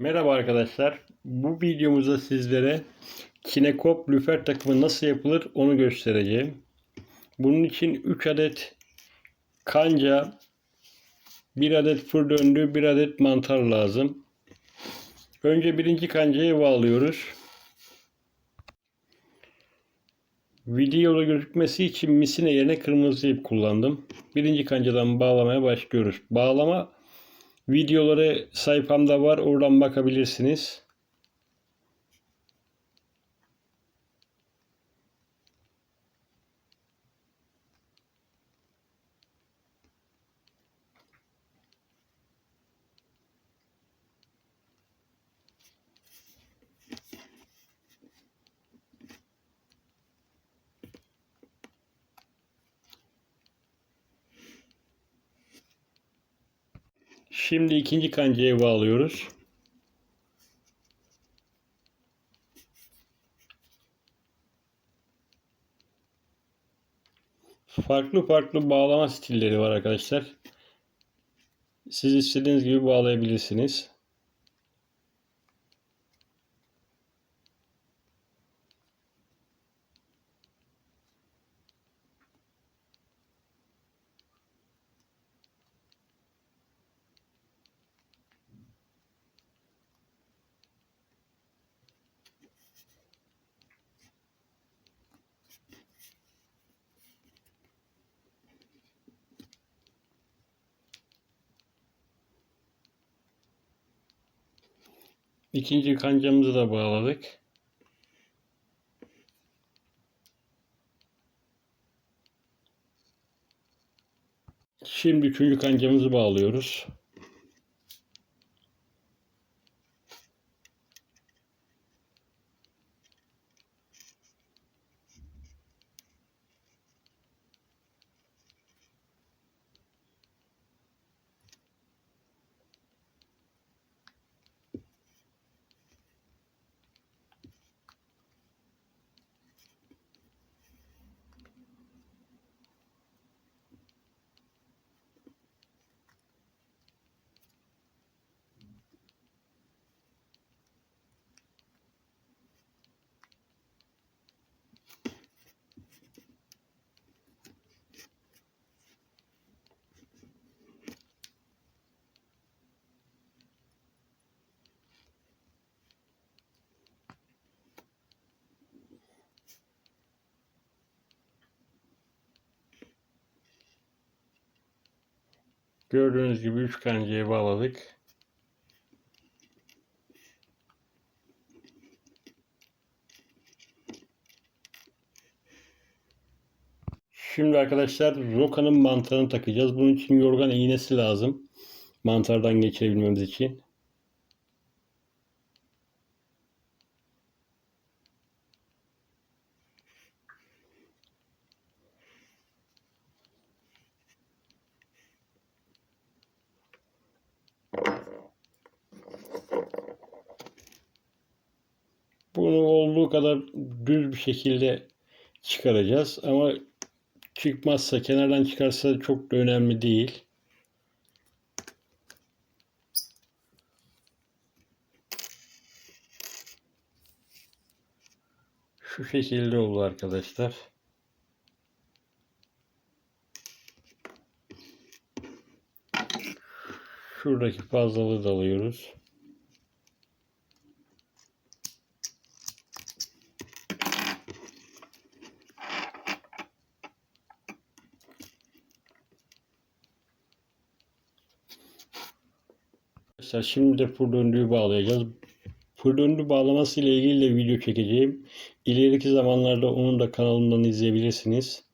Merhaba arkadaşlar. Bu videomuzda sizlere Kinekop lüfer takımı nasıl yapılır onu göstereceğim. Bunun için 3 adet kanca, 1 adet fır döndü, 1 adet mantar lazım. Önce birinci kancayı bağlıyoruz. Videoda gözükmesi için misine yerine kırmızı ip kullandım. Birinci kancadan bağlamaya başlıyoruz. Bağlama Videoları sayfamda var. Oradan bakabilirsiniz. Şimdi ikinci kancaya bağlıyoruz. Farklı farklı bağlama stilleri var arkadaşlar. Siz istediğiniz gibi bağlayabilirsiniz. İkinci kancamızı da bağladık. Şimdi üçüncü kancamızı bağlıyoruz. Gördüğünüz gibi üç kancayı bağladık. Şimdi arkadaşlar rokanın mantarını takacağız. Bunun için yorgan iğnesi lazım. Mantardan geçirebilmemiz için. Bunu olduğu kadar düz bir şekilde çıkaracağız. Ama çıkmazsa, kenardan çıkarsa çok da önemli değil. Şu şekilde oldu arkadaşlar. Şuradaki fazlalığı da alıyoruz. Arkadaşlar şimdi de fır döndüğü bağlayacağız. Fır döndü bağlaması ile ilgili de video çekeceğim. İleriki zamanlarda onun da kanalımdan izleyebilirsiniz.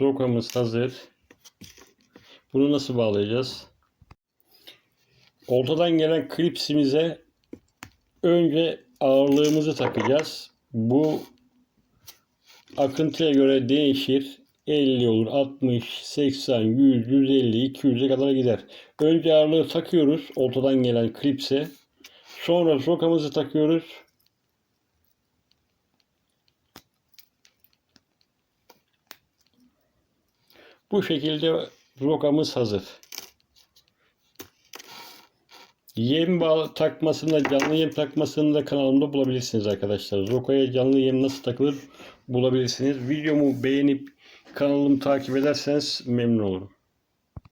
Rokamız hazır. Bunu nasıl bağlayacağız? Ortadan gelen klipsimize önce ağırlığımızı takacağız. Bu akıntıya göre değişir. 50 olur, 60, 80, 100, 150, 200'e kadar gider. Önce ağırlığı takıyoruz ortadan gelen klipse. Sonra rokamızı takıyoruz. Bu şekilde rokamız hazır. Yem bağ takmasında, canlı yem takmasını da kanalımda bulabilirsiniz arkadaşlar. Rokaya canlı yem nasıl takılır bulabilirsiniz. Videomu beğenip kanalımı takip ederseniz memnun olurum.